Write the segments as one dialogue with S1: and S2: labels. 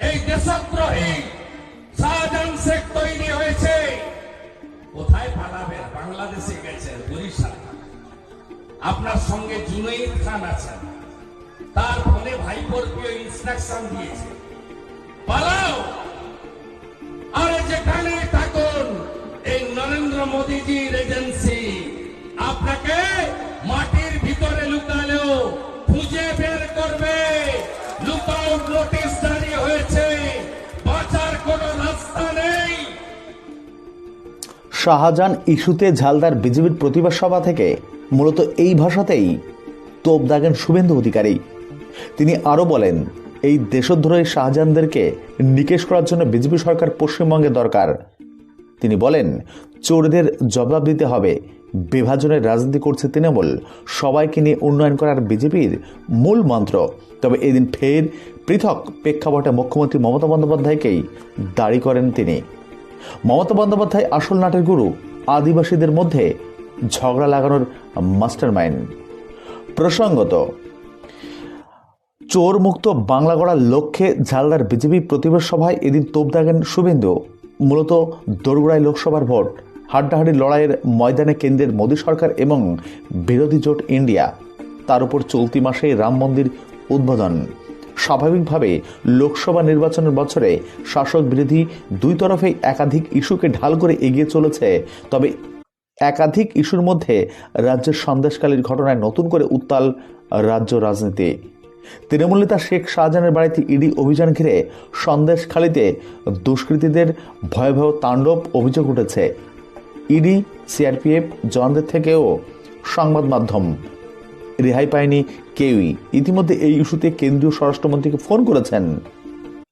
S1: এই দেশদ্রোহী শাহজাহান শেখ তৈরি হয়েছে। কোথায় পালাবেন বাংলাদেশে গেছেন বরিশাল। আপনার সঙ্গে জুনাইদ খান আছেন। তার ফোনে ভাইপোর প্রিয় ইনস্ট্রাকশন দিয়েছে। পালাও! আরে যেখানে থাকুন, এই নরেন্দ্র মোদীজির এজেন্সি
S2: শাহজাহান ইস্যুতে ঝালদার বিজেপির প্রতিবাদ সভা থেকে মূলত এই ভাষাতেই তোপ দাগেন শুভেন্দু অধিকারী। তিনি আরও বলেন, এই দেশদ্রোহী শাহজাহানদেরকে নিকেশ করার জন্য বিজেপি সরকার পশ্চিমবঙ্গে দরকার। তিনি বলেন, চোরদের জবাব দিতে হবে, বিভাজনের রাজনীতি করছে তৃণমূল, সবাইকে নিয়ে উন্নয়ন করার বিজেপির মূল মন্ত্র। তবে এদিন ফের পৃথক প্রেক্ষাপটে মুখ্যমন্ত্রী মমতা বন্দ্যোপাধ্যায়কেই দাঁড়ি করেন তিনি। মমতা বন্দ্যোপাধ্যায় আসল নাটের গুরু, আদিবাসীদের মধ্যে ঝগড়া লাগানোর মাস্টার মাইন্ড প্রসঙ্গত চোর মুক্ত বাংলা গড়ার লক্ষ্যে ঝালদার বিজেপি প্রতিবাদ সভায় এদিন তোপ দাগেন শুভেন্দু। মূলত দোরগোড়ায় লোকসভার ভোট, হাড্ডাহাড্ডি লড়াইয়ের ময়দানে কেন্দ্রের মোদী সরকার এবং বিরোধী জোট ইন্ডিয়া। তার উপর চলতি মাসে রাম মন্দির উদ্বোধন। স্বাভাবিকভাবে লোকসভা নির্বাচনের বছরে শাসক বিরোধী দুই তরফে একাধিক ইস্যুকে ঢাল করে এগিয়ে চলেছে। তবে একাধিক ইস্যুর মধ্যে রাজ্যের সন্দেশকালীর ঘটনায় নতুন করে উত্তাল রাজ্য রাজনীতি। তৃণমূল নেতা শেখ শাহজাহানের বাড়িতে ইডি অভিযান ঘিরে সন্দেশখালীতে দুষ্কৃতীদের ভয়াবহ তাণ্ডব অভিযোগ উঠেছে। ইডি, সিআরপিএফ, জওয়ানদের থেকেও সংবাদ মাধ্যম। রেহাই পায়নি কেউই। ইতিমধ্যে এই ইস্যুতে কেন্দ্রীয় স্বরাষ্ট্রমন্ত্রীকে ফোন করেছেন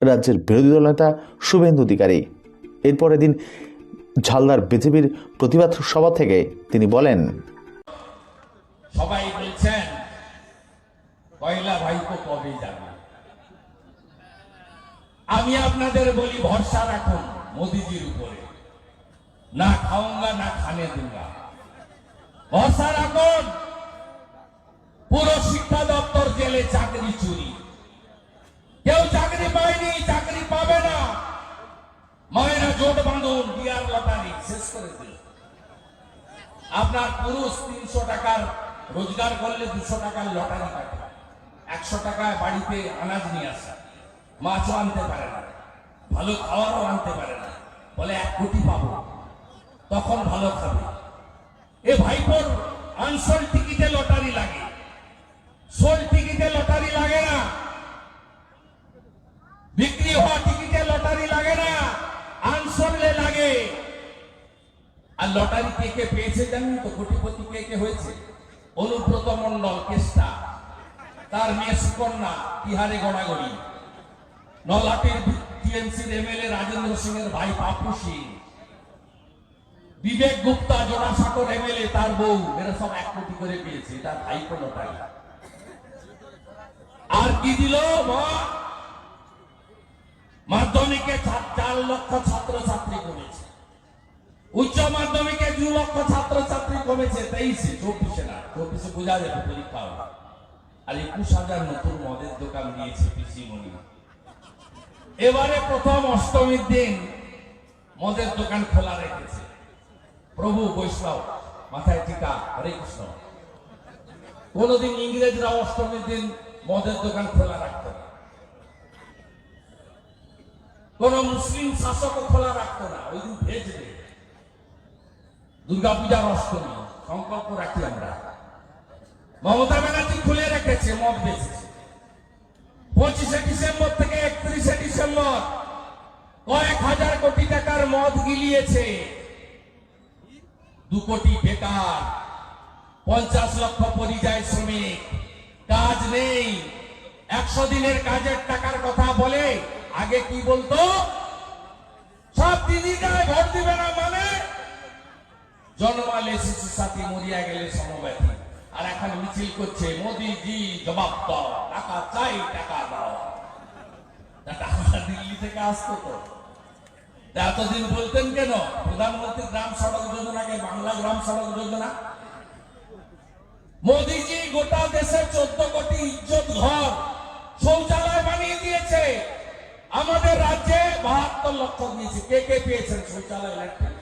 S2: রাজ্যের বিরোধী দল নেতা শুভেন্দু অধিকারী। এরপর এদিন ঝালদার বিজেপির প্রতিবাদ সভা থেকে তিনি বলেন,
S1: সবাই বলছেন, পয়লা ভাইপো কবে যাবে? আমি আপনাদের বলি ভরসা রাখুন মোদিজির উপরে। না খাওঙ্গা, না খানে দুঙ্গা। ভরসা রাখুন। পুরো শিক্ষা দপ্তর জেলে চাকরি চুরি। কেউ চাকরি পায়নি, চাকরি পাবে না। মায়েরা জোট বাঁধুন, বিয়ার লটারি শেষ করে দিল। আপনার পুরুষ তিনশো টাকার রোজগার করলে দুশো টাকার লটারি কাটে। একশো টাকায় বাড়িতে আনাজ নিয়ে আসে। মাছও আনতে পারে না। ভালো খাওয়ারও আনতে পারে না। বলে, এক কোটি পাবো। তখন ভালো খাবে। এ ভাইপোর আনসোল টিকিটে লটারি লাগে। সোল টিকিটে লটারি লাগে না। বিক্রি হওয়া টিকিটে লটারি লাগে না। আনসোলে লাগে। আর লটারি কে কে পেয়েছে জানেন তো? কোটিপতি কে কে হয়েছে? অনুব্রত মন্ডল কেষ্টা। তার মেয়ে সুকন্যা বিহারে গড়াগড়ি নলাটির টিএমসির এমএলএ রাজেন্দ্র সিং এর ভাই পাপু সিং। বিবেক গুপ্তা, জোড়াসাঁকর এমএলএ তার বউ। এরা সব এক কোটি করে পেয়েছে। তার ভাই কোন লটারি। আর কি দিল মাধ্যমিকে চার লক্ষ ছাত্রছাত্রী কমেছে। উচ্চ মাধ্যমিকে দু লক্ষ ছাত্রছাত্রী কমেছে, তেইশে, চব্বিশে না, চব্বিশে বোঝা যাবে পরীক্ষা আর একুশ হাজার নতুন মদের দোকান দিয়েছে পিসিমণি এবারে প্রথম অষ্টমীর দিন মদের দোকান খোলা রেখেছে। প্রভু বৈষ্ণব, মাথায় টিকা, হরে কৃষ্ণ। কোনদিন ইংরেজরা অষ্টমীর দিন মদের দোকান খোলা রাখতো না। কোন মুসলিম শাসকও খোলা রাখতো না, ওই দিন ভেজবে দুর্গাপূজার অষ্টমী, সংকল্প রাখি আমরা। মমতা ব্যানার্জি খুলে রেখেছে মদ বেচেছে পঁচিশে ডিসেম্বর থেকে একত্রিশে ডিসেম্বর কয়েক হাজার কোটি টাকার মদ গিলিয়েছে। দু কোটি বেকার, পঞ্চাশ লক্ষ পরিযায়ী শ্রমিক। কাজ নেই। একশো দিনের কাজের টাকার কথা বলে আগে কি বলতো? সব দিদিটায় ভোট দিবে না মানে? জন্মালে শিশু সাথী, মরিয়া গেলে সমব্যথী। আর এখন মিছিল করছে মোদি জি জবাব দাও, টাকা চাই, টাকা দাও। দিল্লি থেকে আসতো তো এতদিন বলতেন কেন? প্রধানমন্ত্রী গ্রাম সড়ক যোজনাকে বাংলা গ্রাম সড়ক যোজনা মোদিজি গোটা দেশে চোদ্দ কোটি ইজ্জত ঘর শৌচালয় বানিয়ে দিয়েছে। আমাদের রাজ্যে বাহাত্তর লক্ষ দিয়েছে কে কে পেয়েছেন শৌচালয় ল্যাট্রিন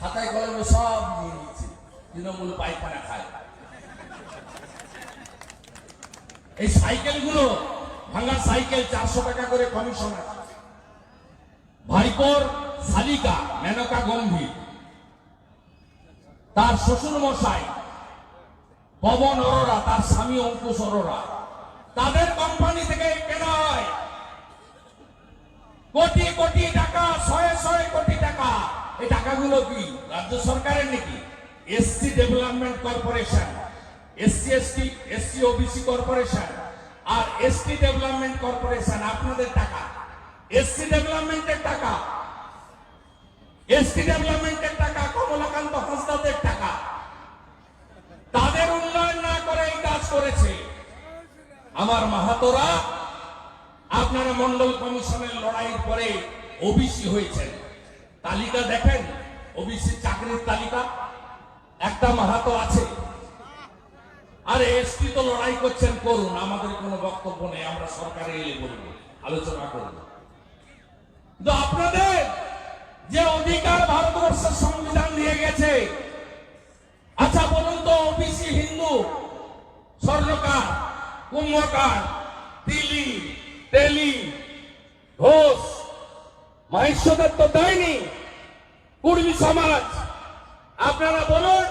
S1: খাতায় কলমে সব নিয়ে নিচ্ছে তৃণমূল পায়খানা খায়। এই সাইকেলগুলো ভাঙা সাইকেল চারশো টাকা করে কমিশন আছে। ভাইপোর শালিকা, মেনকা গম্ভীর। তার শ্বশুর মশাই পবন অরোরা, তার স্বামী অঙ্কুশ অরোরা। তাদের কোম্পানি থেকে কেনা হয়। কোটি কোটি টাকা, শয়ে শয়ে কোটি টাকা। এই টাকাগুলো কি? রাজ্য সরকারের নাকি? SC development corporation, SC, ST, SC, OBC corporation আর এসটি ডেভেলপমেন্ট কর্পোরেশন, আপনাদের টাকা। এসসি ডেভেলপমেন্টের টাকা। এসটি ডেভেলপমেন্টের টাকা কমলাকান্ত হাসদাদের টাকা তাদের উন্নয়ন না করে এই কাজ করেছে। আমার মাহাতোরা, আপনারা মন্ডল কমিশনের লড়াইয়ের পরে ওবিসি হয়েছেন। তালিকা দেখেন, ওবিসি চাকরির তালিকা। একটা মাহাতো আছে। আরে এসটি তো লড়াই করছেন, করুন, আমাদের কোনো বক্তব্য নেই, আমরা সরকারে এলে বলব, আলোচনা করব। কিন্তু আপনাদের কুম্ভকার দিল্লি তেলি ঘোষ মহেশ্বরের তো দেয়নি কুর্মী সমাজ আপনারা বলুন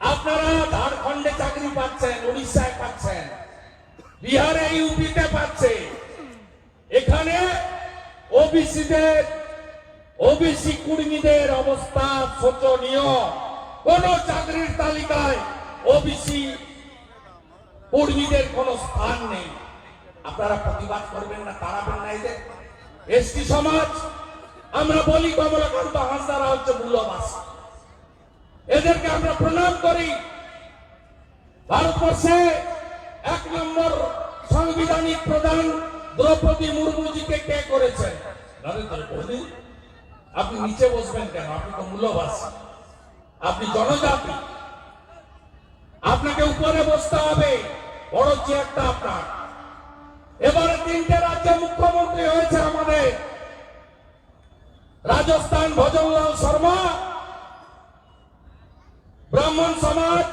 S1: আপনারা ঝাড়খণ্ডে চাকরি পাচ্ছেন উড়িষ্যায় পাচ্ছেন বিহারে ইউপিতে পাচ্ছে এখানে ওবিসিদের ওবিসি কুর্মীদের অবস্থা শোচনীয় কোন চাকরির তালিকায় ওবিসি কর্মীদের কোন স্থান নেই। আপনারা প্রতিবাদ করবেন না, তাড়াবেন না এদের এসটি সমাজ, আমরা বলি কমলাকান্ত হাসদারা হচ্ছে এদেরকে আমরা প্রণাম করি। ভারতবর্ষে এক নম্বর সাংবিধানিক প্রধান দ্রৌপদী মুর্মুজিকে কে করেছেন নরেন্দ্র মোদী। আপনি নিচে বসবেন কেন? আপনি তো মূল্যবাসী। আপনি জনজাতি। আপনাকে উপরে বসতে হবে। বড় চেয়ারটা আপনার? এবারে তিনটে রাজ্যে মুখ্যমন্ত্রী হয়েছে আমাদের। রাজস্থান ভজনলাল শর্মা, ব্রাহ্মণ সমাজ,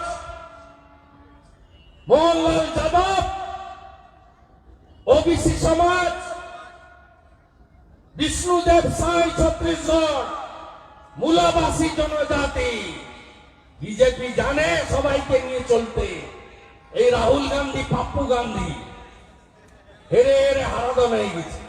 S1: মোহনলাল যাদব ওবিসি সমাজ, বিষ্ণুদেব সাই ছত্রিশগড়, মূলাবাসী জনজাতি। বিজেপি জানে সবাইকে নিয়ে চলতে। এই রাহুল গান্ধী পাপ্পু গান্ধী হেরে হেরে হারাদন হয়ে গেছে